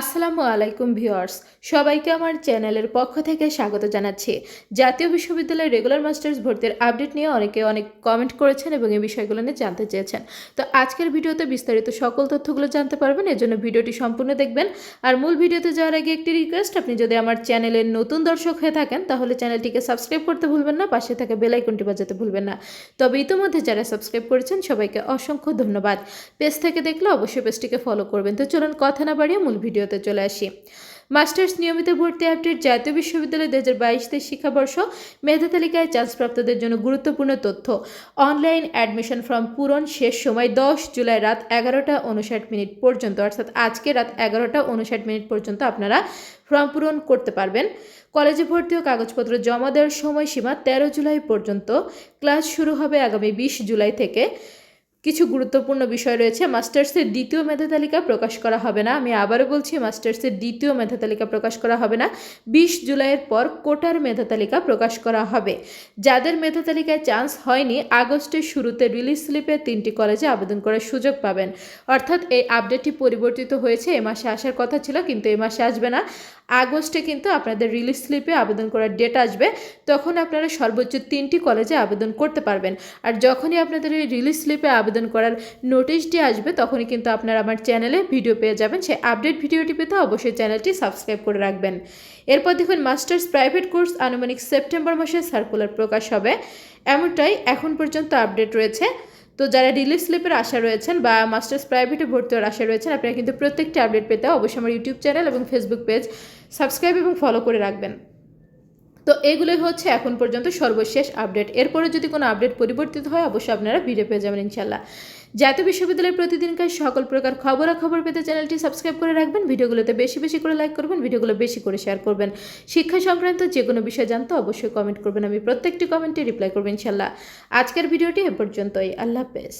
আসসালামু আলাইকুম ভিউয়ার্স, সবাইকে আমার চ্যানেলের পক্ষ থেকে স্বাগত জানাচ্ছি। জাতীয় বিশ্ববিদ্যালয়ের রেগুলার মাস্টার্স ভর্তির আপডেট নিয়ে অনেকে অনেক কমেন্ট করেছেন এবং এই বিষয়গুলো নিয়ে জানতে চেয়েছেন। তো আজকের ভিডিওতে বিস্তারিত সকল তথ্যগুলো জানতে পারবেন এর জন্য ভিডিওটি সম্পূর্ণ দেখবেন। আর মূল ভিডিওতে যাওয়ার আগে একটি রিকোয়েস্ট আপনি যদি আমার চ্যানেলের নতুন দর্শক হয়ে থাকেন, তাহলে চ্যানেলটিকে সাবস্ক্রাইব করতে ভুলবেন না, পাশে থাকা বেল আইকনটি বাজাতে ভুলবেন না। তবে ইতিমধ্যে যারা সাবস্ক্রাইব করেছেন, সবাইকে অসংখ্য ধন্যবাদ। পেজ থেকে দেখলে অবশ্যই পেজটিকে ফলো করবেন। তো চলুন কথা না বাড়িয়ে মূল ভিডিওতে চলে আসি। মাস্টার্স নিয়মিত ভর্তি আপডেট জাতীয় বিশ্ববিদ্যালয় দু হাজার বাইশ তেইশ শিক্ষাবর্ষ মেধা তালিকায় চান্সপ্রাপ্তদের জন্য গুরুত্বপূর্ণ তথ্য। অনলাইন অ্যাডমিশন ফর্ম পূরণ শেষ সময় দশ জুলাই রাত এগারোটা উনষাট মিনিট পর্যন্ত, অর্থাৎ আজকে রাত এগারোটা উনষাট মিনিট পর্যন্ত আপনারা ফর্ম পূরণ করতে পারবেন। কলেজে ভর্তি ও কাগজপত্র জমা দেওয়ার সময়সীমা তেরো জুলাই পর্যন্ত। ক্লাস শুরু হবে আগামী বিশ জুলাই থেকে। কিছু গুরুত্বপূর্ণ বিষয় রয়েছে। মাস্টার্সের দ্বিতীয় মেধা তালিকা প্রকাশ করা হবে না। আমি আবারও বলছি, মাস্টার্সের দ্বিতীয় মেধা তালিকা প্রকাশ করা হবে না। বিশ জুলাইয়ের পর কোটার মেধা তালিকা প্রকাশ করা হবে। যাদের মেধা তালিকায় চান্স হয়নি, আগস্টের শুরুতে রিলিজ স্লিপে তিনটি কলেজে আবেদন করার সুযোগ পাবেন। অর্থাৎ এই আপডেটটি পরিবর্তিত হয়েছে। এ মাসে আসার কথা ছিল, কিন্তু এ মাসে আসবে না। আগস্টে কিন্তু আপনাদের রিলিজ স্লিপে আবেদন করার ডেট আসবে। তখন আপনারা সর্বোচ্চ তিনটি কলেজে আবেদন করতে পারবেন। আর যখনই আপনাদের এই রিলিজ স্লিপে আবেদন করার নোটিশটি আসবে, তখনই কিন্তু আপনারা আমার চ্যানেলে ভিডিও পেয়ে যাবেন। সেই আপডেট ভিডিওটি পেতে অবশ্যই চ্যানেলটি সাবস্ক্রাইব করে রাখবেন। এরপর দেখুন, মাস্টার্স প্রাইভেট কোর্স আনুমানিক সেপ্টেম্বর মাসে সার্কুলার প্রকাশ হবে। এমনটাই এখন পর্যন্ত আপডেট রয়েছে। তো যারা রিলিজ স্লিপের আশা রয়েছেন বা মাস্টার্স প্রাইভেটে ভর্তি হওয়ার আশা রয়েছেন, আপনারা কিন্তু প্রত্যেকটি আপডেট পেতে অবশ্যই আমার ইউটিউব চ্যানেল এবং ফেসবুক পেজ সাবস্ক্রাইব এবং ফলো করে রাখবেন। তো এগুলোই হচ্ছে এখন পর্যন্ত সর্বশেষ আপডেট এরপরে যদি কোনো আপডেট পরিবর্তিত হয়, অবশ্যই আপনারা ভিডিও পেয়ে যাবেন ইনশাল্লাহ জাতীয় বিশ্ববিদ্যালয়ের প্রতিদিনকার সকল প্রকার খবরাখবর পেতে চ্যানেলটি সাবস্ক্রাইব করে রাখবেন, ভিডিওগুলোতে বেশি বেশি করে লাইক করবেন, ভিডিওগুলো বেশি করে শেয়ার করবেন। শিক্ষা সংক্রান্ত যে কোনো বিষয় জানতে অবশ্যই কমেন্ট করবেন, আমি প্রত্যেকটি কমেন্টে রিপ্লাই করবেন ইনশাল্লাহ আজকের ভিডিওটি এ পর্যন্তই, আল্লাহ হাফেজ।